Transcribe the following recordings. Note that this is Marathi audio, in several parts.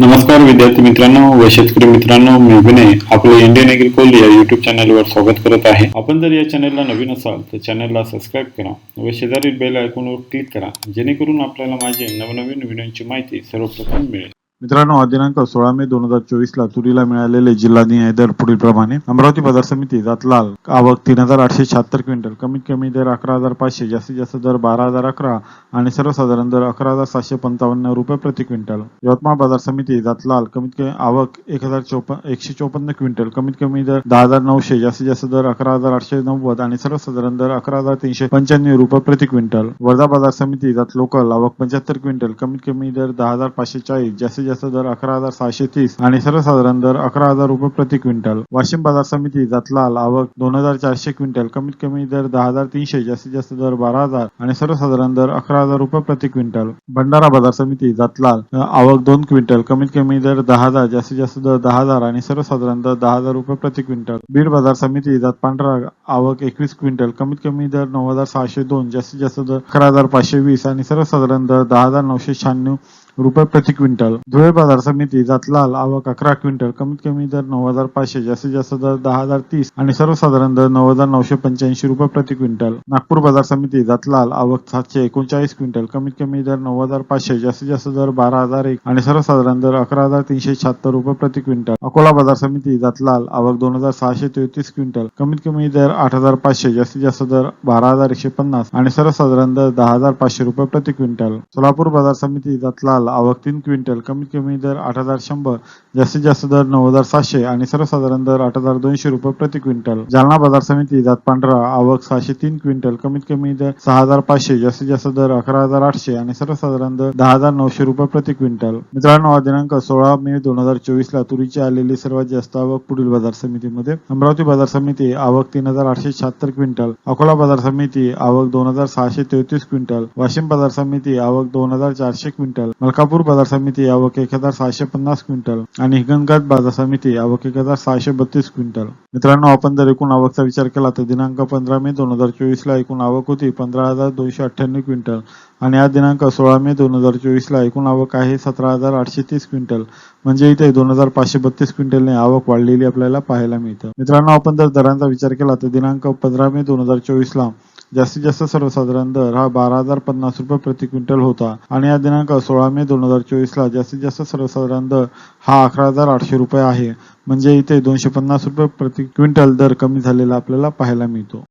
नमस्कार विद्यार्थी मित्रांनो व शेतकरी मित्रांनो मी विनय आपले इंडियन एग्रिकोल या युट्यूब चॅनलवर स्वागत करत आहे. आपण जर या चॅनलला नवीन असाल तर चॅनलला सबस्क्राईब करा व शेजारील बेल आयकॉनवर क्लिक करा जेणेकरून आपल्याला माझे नवनवीन व्हिडिओची माहिती सर्वप्रथम मिळेल. मित्रांनो हा दिनांक सोळा मे दोन हजार चोवीस ला तुरीला मिळालेले जिल्हा न्याय दर पुढील प्रमाणे अमरावती बाजार समिती जातलाल. आवक तीन हजार आठशे शहात्तर क्विंटल. कमीत कमी दर अकरा हजार पाचशे जास्तीत जास्त दर बारा हजार अकरा आणि सर्वसाधारण दर अकरा हजार सातशे पंचावन्न रुपये प्रति क्विंटल. यवतमाळ बाजार समिती जातलाल. कमीत कमी आवक एक हजार चौपन्न एकशे चौपन्न क्विंटल. कमीत कमी दर दहा हजार नऊशे जास्तीत जास्त दर अकरा हजार आठशे नव्वद आणि सर्वसाधारण दर अकरा हजार तीनशे पंच्याण्णव रुपये प्रति क्विंटल. वर्धा बाजार समिती जात लोकल. आवक पंच्याहत्तर क्विंटल. कमीत कमी दर दहा हजार पाचशे चाळीस जास्तीत जास्त दर अकरा हजार सहाशे तीस आणि सर्वसाधारण दर अकरा हजार रुपये प्रति क्विंटल. वाशिम बाजार समिती जातलाल आवक दोन हजार चारशे क्विंटल. कमीत कमी दर दहा हजार तीनशे जास्तीत जास्त दर बारा हजार आणि सर्वसाधारण दर अकरा हजार रुपये प्रति क्विंटल. भंडारा बाजार समिती जातलाल आवक दोन क्विंटल. कमीत कमी दर दहा हजार जास्तीत जास्त दर दहा हजार आणि सर्वसाधारण दर दहा हजार रुपये प्रति क्विंटल. बीड बाजार समिती जात पांढरा आवक एकवीस क्विंटल. कमीत कमी दर नऊ हजार सहाशे दोन जास्तीत जास्त दर अकरा हजार पाचशे वीस आणि सर्वसाधारण दर दहा हजार नऊशे शहाण्णव रुपये प्रति क्विंटल. धुळे बाजार समिती जातलाल आवक अकरा क्विंटल कमीत कमी दर नऊ हजार पाचशे जास्तीत जास्त दर दहा हजार तीस आणि सर्वसाधारण दर नऊ हजार नऊशे पंच्याऐंशी रुपये प्रति क्विंटल. नागपूर बाजार समिती जातलाल आवक सातशे एकोणचाळीस क्विंटल कमीत कमी दर नऊ हजार पाचशे जास्तीत जास्त दर बारा हजार एक आणि सर्वसाधारण दर अकरा हजार तीनशे शहात्तर रुपये प्रति क्विंटल. अकोला बाजार समिती जातलाल आवक दोन हजार सहाशे तेहतीस क्विंटल कमीत कमी दर आठ हजार पाचशे जास्तीत जास्त दर बारा हजार एकशे पन्नास आणि सर्वसाधारण दर दहा हजार पाचशे रुपये प्रति क्विंटल. सोलापूर बाजार समिती जातलाल आवक तीन क्विंटल कमीत कमी दर आठ हजार शंभर जास्तीत जास्त दर नऊ हजार सातशे आणि सर्वसाधारण दर आठ हजार दोनशे रुपये प्रति क्विंटल. जालना बाजार समिती जात पांढरा आवक सहाशे तीन क्विंटल कमीत कमी दर सहा हजार पाचशे जास्तीत जास्त दर अकरा हजार आठशे आणि सर्वसाधारण दर दहा हजार नऊशे रुपये प्रति क्विंटल. मित्रांनो दिनांक सोळा मे दोन हजार चोवीस ला तुरीची आलेली सर्वात जास्त आवक पुढील बाजार समितीमध्ये. अमरावती बाजार समिती आवक तीन हजार आठशे शहात्तर क्विंटल. अकोला बाजार समिती आवक दोन हजार सहाशे तेहतीस क्विंटल. वाशिम बाजार समिती आवक दोन हजार चारशे क्विंटल. मलकापूर बाजार समिती आवक एक हजार सहाशे पन्नास क्विंटल आणि हिंगणघाट बाजार समिती आवक एक हजार सहाशे बत्तीस क्विंटल. मित्रांनो आपण जर एकूण आवकचा विचार केला तर दिनांक पंधरा मे दोन हजार चोवीस ला एकूण आवक होती पंधरा हजार दोनशे अठ्ठ्याण्णव क्विंटल आणि आज दिनांक सोळा मे दोन हजार चोवीस ला एकूण आवक आहे सतरा हजार आठशे तीस क्विंटल. म्हणजे इथे दोन हजार पाचशे बत्तीस क्विंटलने आवक वाढलेली आपल्याला पाहायला मिळतं. मित्रांनो आपण जर दरांचा विचार केला तर दिनांक पंधरा मे दोन हजार चोवीस ला जास्तीत जास्त सर्वसाधारण दर हा बारा हजार पन्नास रुपये प्रति क्विंटल होता. आणि या दिनांक सोळा मे दोन हजार चोवीस ला जास्तीत जास्त सर्वसाधारण दर हा अकरा हजार आठशे रुपये आहे. म्हणजे इथे दोनशे पन्नास रुपये प्रति क्विंटल दर कमी झालेला आपल्याला पाहायला मिळतो.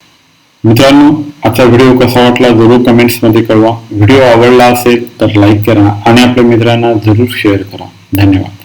मित्रांनो आजचा व्हिडिओ कसा वाटला जरूर कमेंट्समध्ये कळवा. व्हिडिओ आवडला असेल तर लाईक करा आणि आपल्या मित्रांना जरूर शेअर करा. धन्यवाद.